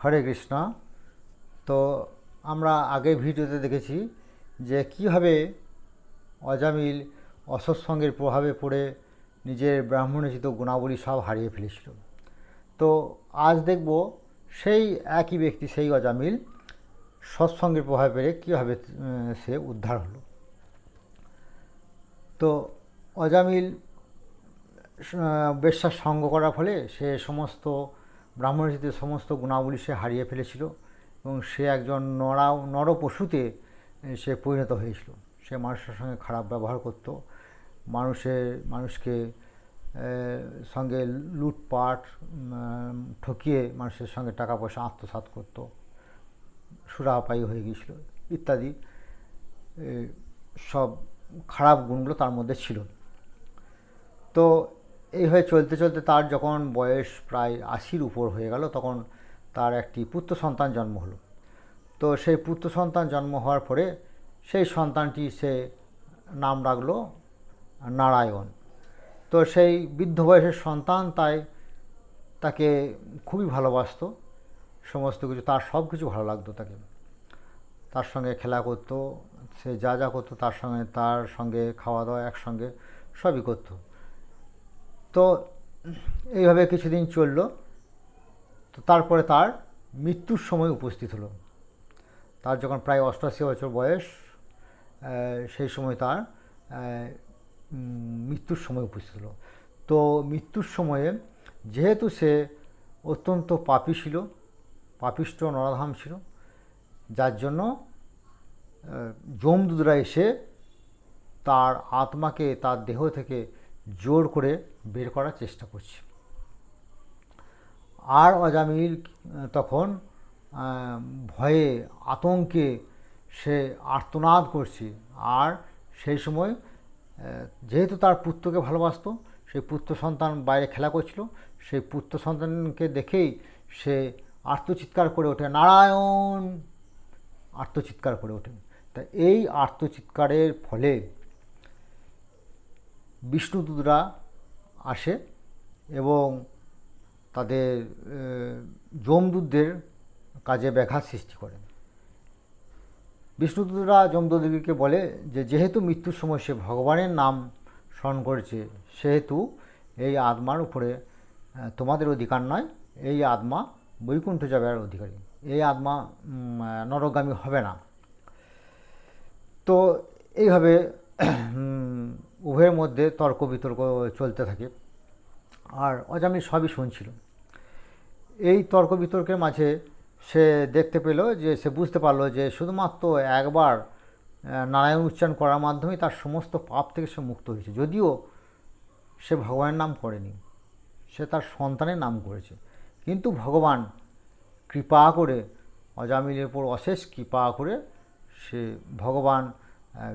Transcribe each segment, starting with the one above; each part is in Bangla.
হরে কৃষ্ণ। তো আমরা আগে ভিডিওতে দেখেছি যে কীভাবে অজামিল অসৎসঙ্গের প্রভাবে পড়ে নিজের ব্রাহ্মণোচিত গুণাবলী সব হারিয়ে ফেলেছিল। তো আজ দেখব সেই একই ব্যক্তি, সেই অজামিল সৎসঙ্গের প্রভাবে পেরে কীভাবে সে উদ্ধার হলো। তো অজামিল বেশ্যার সঙ্গ করার ফলে সে সমস্ত ব্রাহ্মণোচিত সমস্ত গুণাবলী সে হারিয়ে ফেলেছিল এবং সে একজন নরা নর পশুতে সে পরিণত হয়েছিল। সে মানুষের সঙ্গে খারাপ ব্যবহার করত। মানুষের মানুষকে সঙ্গে লুটপাট ঠকিয়ে মানুষের সঙ্গে টাকা পয়সা আত্মসাৎ করত। সুরাপায়ী হয়ে গিয়েছিল, ইত্যাদি। সব খারাপ গুণগুলো তার মধ্যে ছিল। তো এইভাবে চলতে চলতে তার যখন বয়স প্রায় আশির উপর হয়ে গেল, তখন তার একটি পুত্র সন্তান জন্ম হলো। তো সেই পুত্র সন্তান জন্ম হওয়ার পরে সেই সন্তানটি সে নাম রাখল নারায়ণ। তো সেই বৃদ্ধ বয়সের সন্তান তাই তাকে খুবই ভালোবাসতো, সমস্ত কিছু, তার সব কিছু ভালো লাগতো তাকে। তার সঙ্গে খেলা করতো, সে যা যা করতো তার সঙ্গে তার সঙ্গে খাওয়া দাওয়া একসঙ্গে সবই করতো। তো এইভাবে কিছুদিন চলল। তো তারপরে তার মৃত্যুর সময় উপস্থিত হলো। তার যখন প্রায় অষ্টাশি বছর বয়স সেই সময় তার মৃত্যুর সময় উপস্থিত হলো। তো মৃত্যুর সময়ে যেহেতু সে অত্যন্ত পাপী ছিল পাপিষ্ট নরাধাম ছিল যার জন্য আহ, যমদূতরা এসে তার আত্মাকে তার দেহ থেকে জোর করে বের করার চেষ্টা করছি। আর অজামিল তখন ভয়ে, আতঙ্কে সে আর্তনাদ করছে। আর সেই সময় যেহেতু তার পুত্রকে ভালোবাসতো, সেই পুত্র সন্তান বাইরে খেলা করছিল। সেই পুত্র সন্তানকে দেখেই সে আর্তচিৎকার করে ওঠে, নারায়ণ! আর্তচিৎকার করে ওঠে। তা এই আর্তচিৎকারের ফলে বিষ্ণুদূতরা আসে এবং তাদের যমদূতদের কাজে ব্যাঘাত সৃষ্টি করে। বিষ্ণুদূতরা যমদূতদেরকে বলে যে, যেহেতু মৃত্যুর সময় সে ভগবানের নাম স্মরণ করেছে, সেহেতু এই আত্মার উপরে তোমাদের অধিকার নয়, এই আত্মা বৈকুণ্ঠ যাবার অধিকারী, এই আত্মা নরগামী হবে না। তো এইভাবে উভয়ের মধ্যে তর্ক বিতর্ক চলতে থাকে। আর অজামিল সবই শুনছিল। এই তর্ক বিতর্কের মাঝে সে দেখতে পেল যে, সে বুঝতে পারল যে, শুধুমাত্র একবার নারায়ণ উচ্চারণ করার মাধ্যমেই তার সমস্ত পাপ থেকে সে মুক্ত হয়েছে। যদিও সে ভগবানের নাম করেনি, সে তার সন্তানের নাম করেছে। কিন্তু ভগবান কৃপা করে, অজামিলের উপর অশেষ কৃপা করে সে ভগবান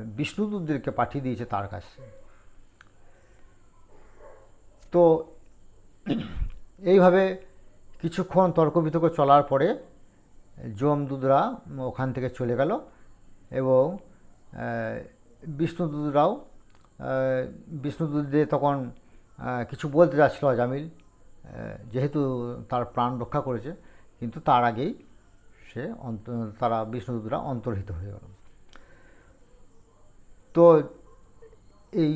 বিষ্ণুদূতদেরকে পাঠিয়ে দিয়েছে তার কাছে তো এইভাবে কিছুক্ষণ তর্ক বিতর্ক চলার পরে যমদূতরা ওখান থেকে চলে গেল এবং আহ, বিষ্ণুদূতরাও বিষ্ণুদূতদের তখন কিছু বলতে যাচ্ছিল অজামিল যেহেতু তার প্রাণ রক্ষা করেছে কিন্তু তার আগেই সে অন্ত তারা বিষ্ণুদূতরা অন্তর্হিত হয়ে গেল। তো এই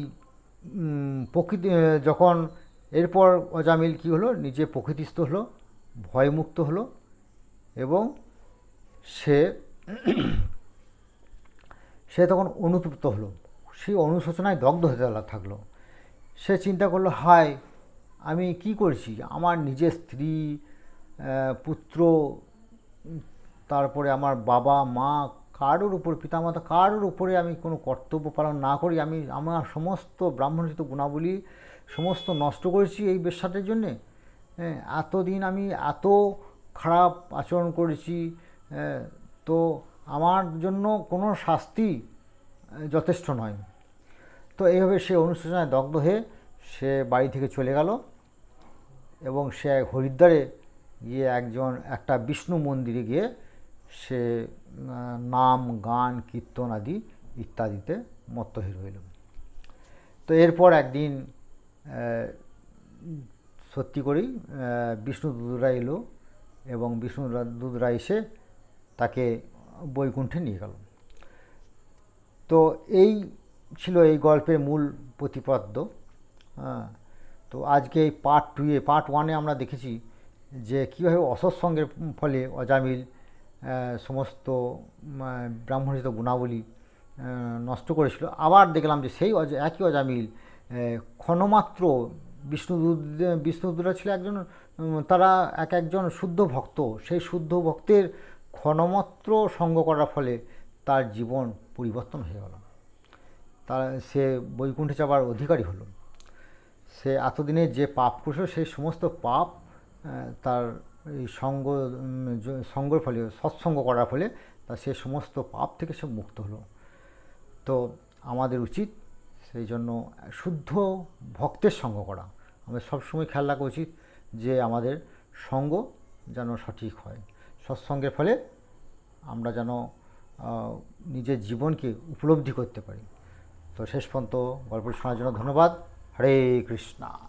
প্রকৃতি যখন এরপর অজামিল কী হলো? নিজে প্রকৃতিস্থ হলো, ভয়মুক্ত হলো এবং সে সে তখন অনুতপ্ত হলো। সেই অনুশোচনায় দগ্ধ হতে থাকল। সে চিন্তা করল, হায়, আমি কি করছি? আমার নিজের স্ত্রী পুত্র তারপরে আমার বাবা, মা কারোর উপর, পিতামাতা কারোর উপরে আমি কোনো কর্তব্য পালন না করি। আমি আমার সমস্ত ব্রাহ্মণোচিত গুণাবলী সমস্ত নষ্ট করেছি এই বেশ্যাটের জন্যে। হ্যাঁ এতদিন আমি এত খারাপ আচরণ করেছি তো আমার জন্য কোনো শাস্তি যথেষ্ট নয়। তো এইভাবে সে অনুশোচনায় দগ্ধ হয়ে সে বাড়ি থেকে চলে গেল এবং সে হরিদ্বারে গিয়ে একজন একটা বিষ্ণু মন্দিরে গিয়ে সে নাম গান কীর্তন আদি ইত্যাদিতে মত্তহীর হইল। তো এরপর একদিন সত্যি করেই আহ, বিষ্ণুদূতরা এলো এবং বিষ্ণু বিষ্ণুদূতরা এসে তাকে বৈকুণ্ঠে নিয়ে গেল। তো এই ছিল এই গল্পের মূল প্রতিপাদ্য হ্যাঁ। তো আজকে এই পার্ট টুয়ে পার্ট ওয়ানে আমরা দেখেছি যে কীভাবে অসৎসঙ্গের ফলে অজামিল সমস্ত ব্রাহ্মণিত গুণাবলী নষ্ট করেছিল। আবার দেখলাম যে সেই অজ- একই অজামিল ক্ষণমাত্র বিষ্ণুদূত বিষ্ণুদূতরা ছিল একজন তারা এক একজন শুদ্ধ ভক্ত। সেই শুদ্ধ ভক্তের ক্ষণমাত্র সঙ্গ করার ফলে তার জীবন পরিবর্তন হয়ে গেল। তার, সে বৈকুণ্ঠে যাবার অধিকারী হলো। সে এতদিনে যে পাপ করেছিল, সেই সমস্ত পাপ তার এই সঙ্গ সঙ্গের ফলে, সৎসঙ্গ করার ফলে তা সে সমস্ত পাপ থেকে সে মুক্ত হলো। তো আমাদের উচিত সেই জন্য শুদ্ধ ভক্তের সঙ্গ করা। আমাদের সবসময় খেয়াল রাখা উচিত যে আমাদের সঙ্গ যেন সঠিক হয়। সৎসঙ্গের ফলে আমরা যেন নিজের জীবনকে উপলব্ধি করতে পারি। তো শেষ পর্যন্ত গল্পটি শোনার জন্য ধন্যবাদ। হরে কৃষ্ণা।